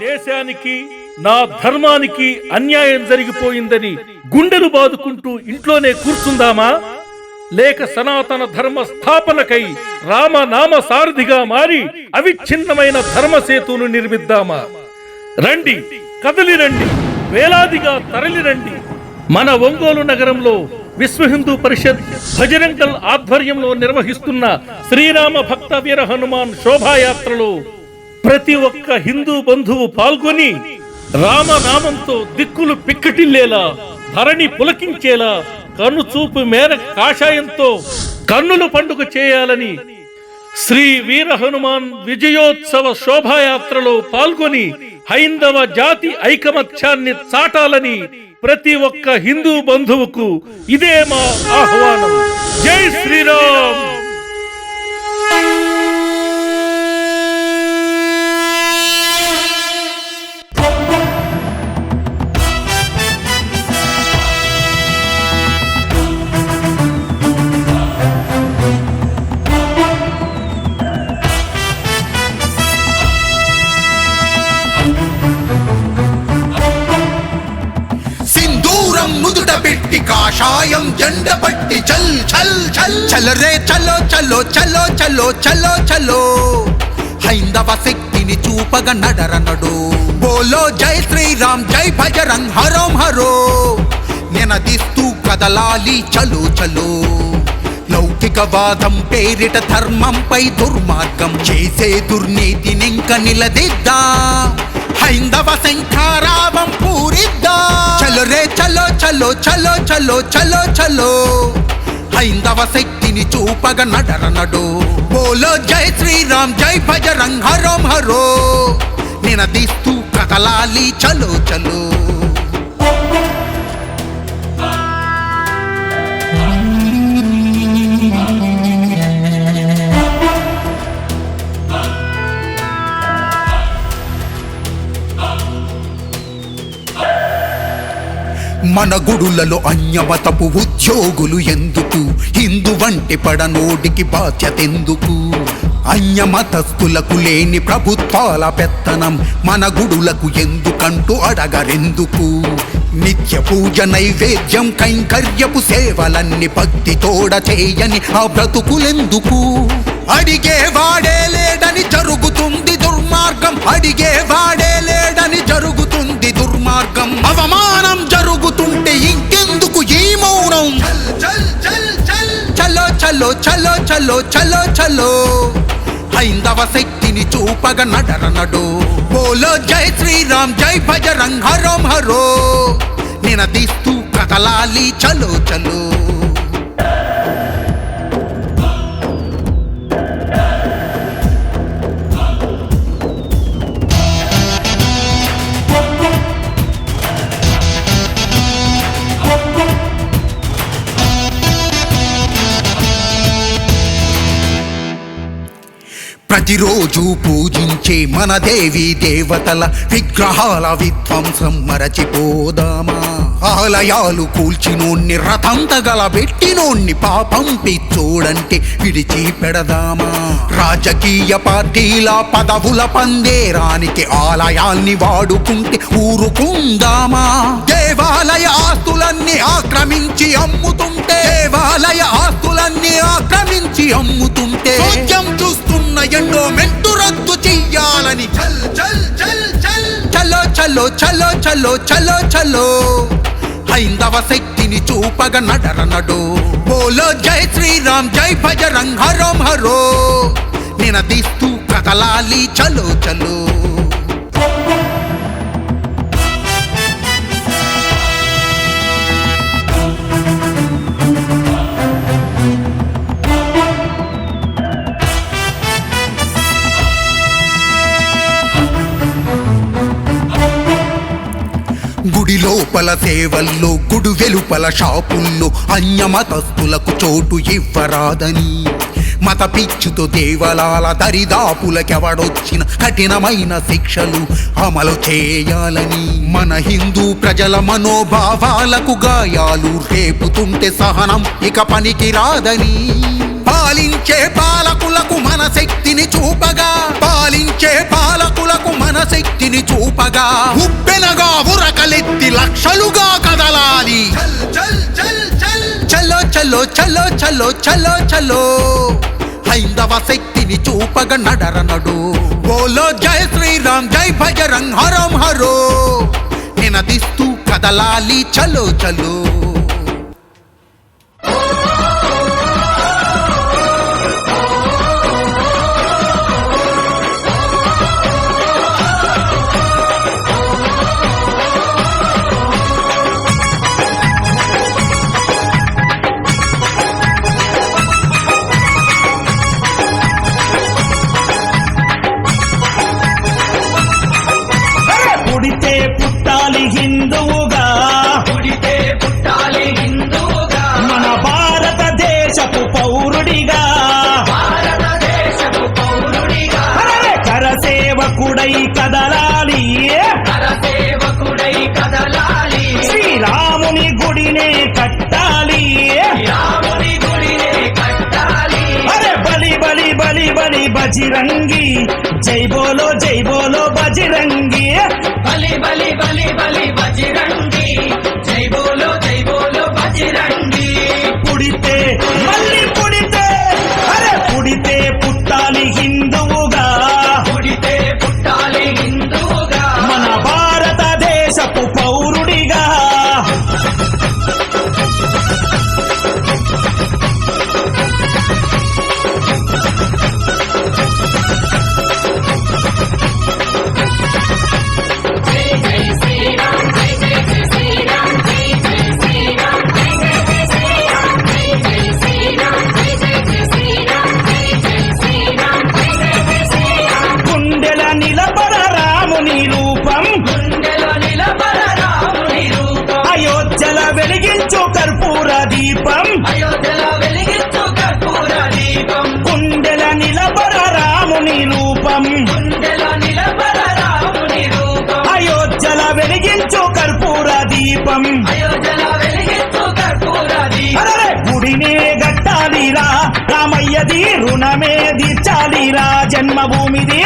దేశానికి నా ధర్మానికి అన్యాయం జరిగిపోయిందని గుండెలు బాదుకుంటూ ఇంట్లోనే కూర్చుందామా? లేక సనాతన ధర్మ స్థాపనకై రామనామ సారథిగా మారి అవిచ్ఛిన్నమైన ధర్మసేతును నిర్మిద్దామా? రండి కదలి రండి వేలాదిగా తరలి రండి మన ఒంగోలు నగరంలో విశ్వ హిందూ పరిషత్ భజరంగల్ ఆధ్వర్యంలో నిర్వహిస్తున్న శ్రీరామ భక్త వీర హనుమాన్ శోభాయాత్రలో ప్రతి ఒక్క హిందూ బంధువు పాల్గొని రామనామంతో దిక్కులు పిక్కటిల్లేలా ధరణి పులకించేలా కన్ను చూపు మేర కాషాయంతో కన్నుల పండుగ చేయాలని శ్రీ వీర హనుమాన్ విజయోత్సవ శోభాయాత్రలో పాల్గొని హైందవ జాతి ఐకమత్యాన్ని చాటాలని ప్రతి ఒక్క హిందూ బంధువుకు ఇదే మా ఆహ్వానం. జై శ్రీరామ్! చలో చలో చలో చలో చలో హైందవ శక్తిని చూపగ నడరనడు బోలో జై శ్రీరామ్ జై భజరంగ్ హరోం హరో. నినదిస్తూ కదలాలి చలో చలో. లౌకికవాదం పేరిట ధర్మంపై దుర్మార్గం చేసే దుర్నీతినింక నిలదిద్దా. హైందవ శంఖారావం పూరిద్దా. చలో రే చలో చలో చలో చలో చలో చలో. హైందవ శక్తిని చూపగ నడరనడు. బోలో జై శ్రీరామ్ జై భజరంగ్ హరోం హరో. నినదిస్తూ కదలాలి చలో చలో. మన గుడులలో అన్యమతపు ఉద్యోగులు ఎందుకు? హిందు వంటి పడనోడికి బాధ్యత ఎందుకు అన్యమతస్థులకు లేని ప్రభుత్వాల పెత్తనం మన గుడులకు ఎందుకంటూ అడగరెందుకు? నిత్య పూజ నైవేద్యం కైంకర్యపు సేవలన్నీ భక్తి తోడ చేయని ఆ బ్రతుకులెందుకు? అడిగే వాడే లేడని జరుగుతుంది దుర్మార్గం. అడిగే వాడే లేడని జరుగు చలో చలో చలో చలో చలో. హైందవ శక్తిని చూపగ నడరనడు బోలో జై శ్రీరామ్ జై భజరంగ్ హరోం హరో. నినదిస్తూ కదలాలి చలో చలో. ప్రతిరోజు పూజించే మన దేవి దేవతల విగ్రహాల విధ్వంసం మరచిపోదామా. ఆలయాలు కూల్చినోన్ని రథం తగలబెట్టినోన్ని పాపం పిచ్చోడంటే విడిచి పెడదామా. రాజకీయ పార్టీల పదవుల పందేరానికి ఆలయాల్ని వాడుకుంటే ఊరుకుందామా. దేవాలయ ఆస్తులన్నీ ఆక్రమించి అమ్ముతుంటే దేవాలయ ఆస్తులన్నీ ఆక్రమించి అమ్ముతుంటే సోద్యం చూస్తున్న ఎండో మెంటు రద్దు చెయ్యాలని చల్ చల్ చల్ చల్. చలో చలో చలో చలో చలో చలో. హైందవ శక్తిని చూపగ నడరనడు బోలో జై శ్రీరామ్ జై భజరంగ్ హరోం హరో. నినదిస్తూ కదలాలి చలో చలో. గుడి లోపల సేవల్లో గుడు వెలుపల షాపుల్లో అన్యమతస్థులకు చోటు ఇవ్వరాదని. మత పిచ్చుతో దేవలాల దరిదాపులకెవడొచ్చిన కఠినమైన శిక్షలు అమలు చేయాలని. మన హిందూ ప్రజల మనోభావాలకు గాయాలు రేపుతుంటే సహనం ఇక పనికి రాదని పాలించే పాలకులకు మన శక్తిని చూపగా పాలించే పాలకులకు మన శక్తిని చూపగా ఉప్పెనగా ఉరకలెత్తి లక్షలుగా కదలాలి. చలో చలో చలో చలో చలో చలో. హైందవ శక్తిని చూపగ నడర నడు. బోలో జయ శ్రీరామ్ జై భజరంగ్ హరం హరో. నినదిస్తూ కదలాలి చలో చలో. బజిరంగి. జై బోలో జై బోలో బజిరంగి. బలి బలి బలి బలి బజిరంగి. జై బోలో జై బోలో బజిరంగి. పుడితే మళ్ళీ దీపం. గుండెల నిలబడ రాముని రూపం. అయోధ్యల వెలిగించు కర్పూర దీపం. గుడినే గట్టాలిరా. రామయ్యది రుణమే తీర్చాలిరా. జన్మభూమిది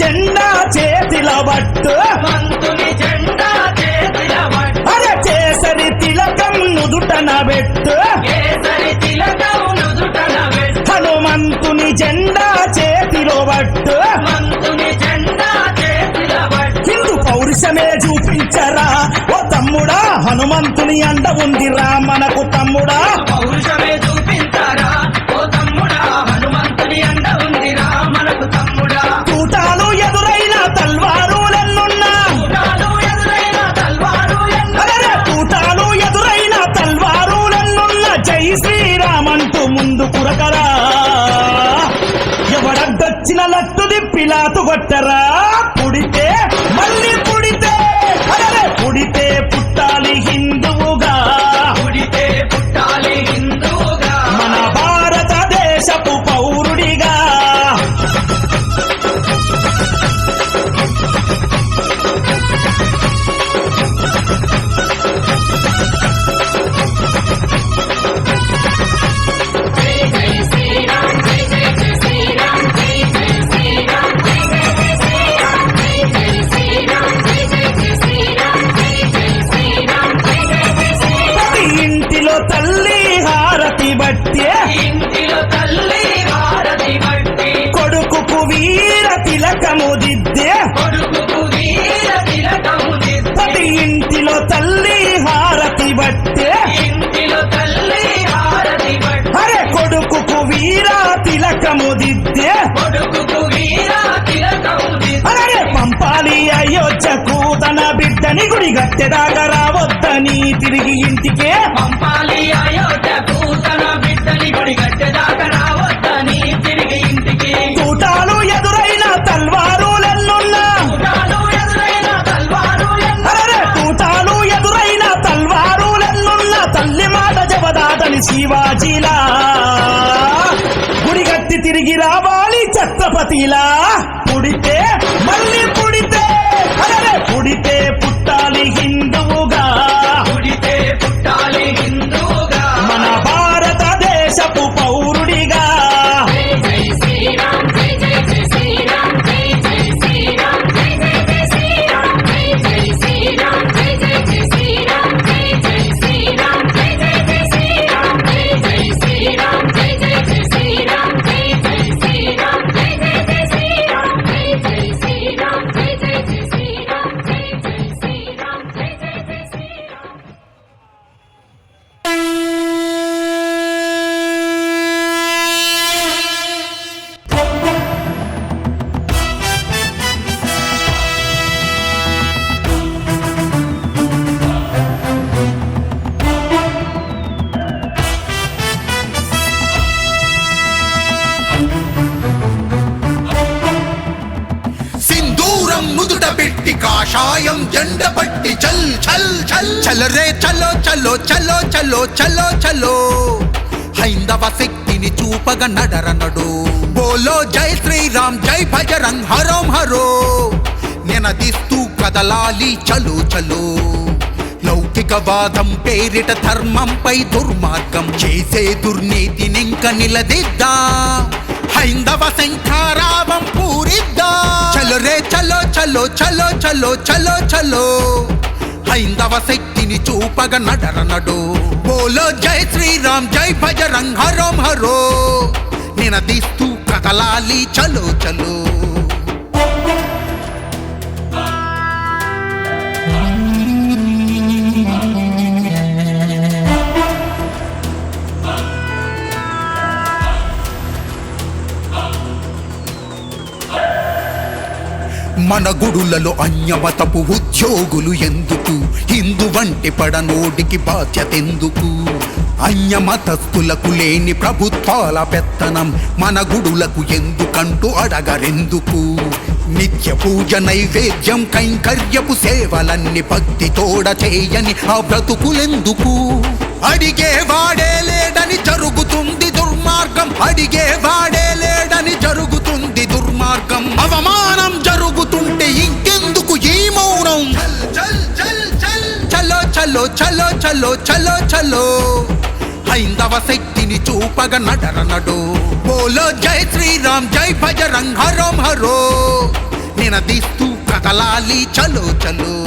జెండా చేతిల బట్టు. జెండా చేతిల అరే కేసరి తిలకం నుదుటన పెట్టు. హనుమంతుని జెండా చేతిలో బట్టు. హిందూ పౌరుషమే చూపించరా? ఓ తమ్ముడా హనుమంతుని అండ ఉందిరా మనకు తమ్ముడా. పౌరుషమే దొరకరా? కురకరా ఎవడడ్డొచ్చిన లట్టు దిప్పిలాతు కొట్టరా? పుడితే మళ్ళీ పుడితే పుడితే పుట్టాలి హిందువుగా దిద్దే అరే పంపాలి అయోధ్యకు తన బిడ్డని గుడి గట్టెదాకా రావద్దని తిరిగి ఇంటికే. పంపాలి అయోధ్యకు తన బిడ్డని గుడి గట్టెదాకా రావద్దని తిరిగి ఇంటికి. తూటాలు ఎదురైన తల్వారు ఎన్నో అరే తూటాలు ఎదురైన తల్వారులెన్నున్నా. తల్లి మాట జవదాటని శివాజీలా. ఛత్రపతిలా పుడితే మళ్ళీ జెండ పట్టి చల్ చల్ చల్. చల్ రే చలో చలో చలో చలో చలో చలో హైందవ శక్తిని చూపగ నడరనడు బోలో జై శ్రీరామ్ జై భజరంగ్ హరోం హరో. నినదిస్తూ కదలాలి చలో చలో. లౌకికవాదం పేరిట ధర్మంపై దుర్మార్గం చేసే దుర్నీతినింక నిలదిద్దా. హైందవ శంఖారావం పూరిద్దా. చలో రే చలో చలో చలో చలో చలో చలో. హైందవ శక్తిని చూపగ నడర నడు. బోలో జై శ్రీరామ్ జై భజరంగ్ హరోం హరో. నినదిస్తూ కదలాలి చలో చలో. మన గుడులలో అన్యమతపు ఉద్యోగులు ఎందుకు? హిందు వంటి పడనోడికి బాధ్యతెందుకు? అన్యమతస్థులకు లేని ప్రభుత్వాల పెత్తనం మన గుడులకు ఎందుకంటూ అడగరెందుకు? నిత్య పూజ నైవేద్యం కైంకర్యపు సేవలన్ని భక్తి తోడ చేయని ఆ బ్రతుకులెందుకు? అడిగే వాడే లేడని జరుగుతుంది దుర్మార్గం. అడిగే వాడే చలో చలో చలో చలో చలో. హైందవ శక్తిని చూపగ నడర నడు. బోలో జై శ్రీరామ్ జై భజరంగ్ హరోం హరో. నినదిస్తూ కదలాలి చలో చలో.